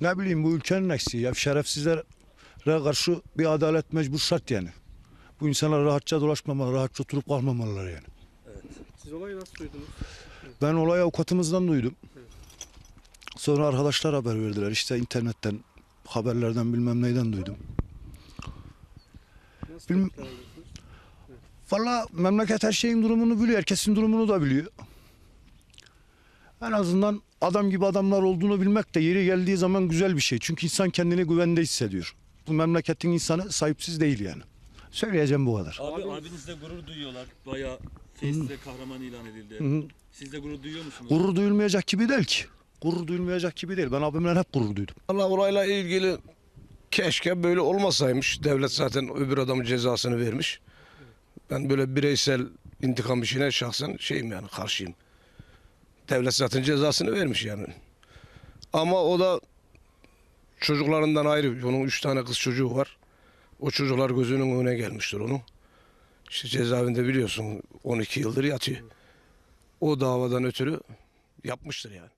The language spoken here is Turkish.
Ne bileyim bu ülkenin eksiği ya şerefsizlere karşı bir adalet mecbur şart yani. Bu insanlar rahatça dolaşmamalı, rahatça oturup kalmamalılar yani. Siz olayı nasıl duydunuz? Ben olayı avukatımızdan duydum. Sonra arkadaşlar haber verdiler. İşte internetten, haberlerden bilmem neyden duydum. Nasıl alıyorsunuz? Valla memleket her şeyin durumunu biliyor. Herkesin durumunu da biliyor. En azından adam gibi adamlar olduğunu bilmek de yeri geldiği zaman güzel bir şey. Çünkü insan kendini güvende hissediyor. Bu memleketin insanı sahipsiz değil yani. Söyleyeceğim bu kadar. Abi Abi- abinizle gurur duyuyorlar. Bayağı Face'de kahraman ilan edildi. Hı. Siz de gurur duyuyor musunuz? Gurur duyulmayacak gibi değil ki. Gurur duyulmayacak gibi değil. Ben abimle hep gurur duydum. Allah olayla ilgili keşke böyle olmasaymış. Devlet zaten öbür adamın cezasını vermiş. Ben böyle bireysel intikam işine şahsen şeyim yani karşıyım. Devlet zaten cezasını vermiş yani. Ama o da çocuklarından ayrı. Onun üç tane kız çocuğu var. O çocuklar gözünün önüne gelmiştir onun. İşte cezaevinde biliyorsun 12 yıldır yatıyor. O davadan ötürü yapmıştır yani.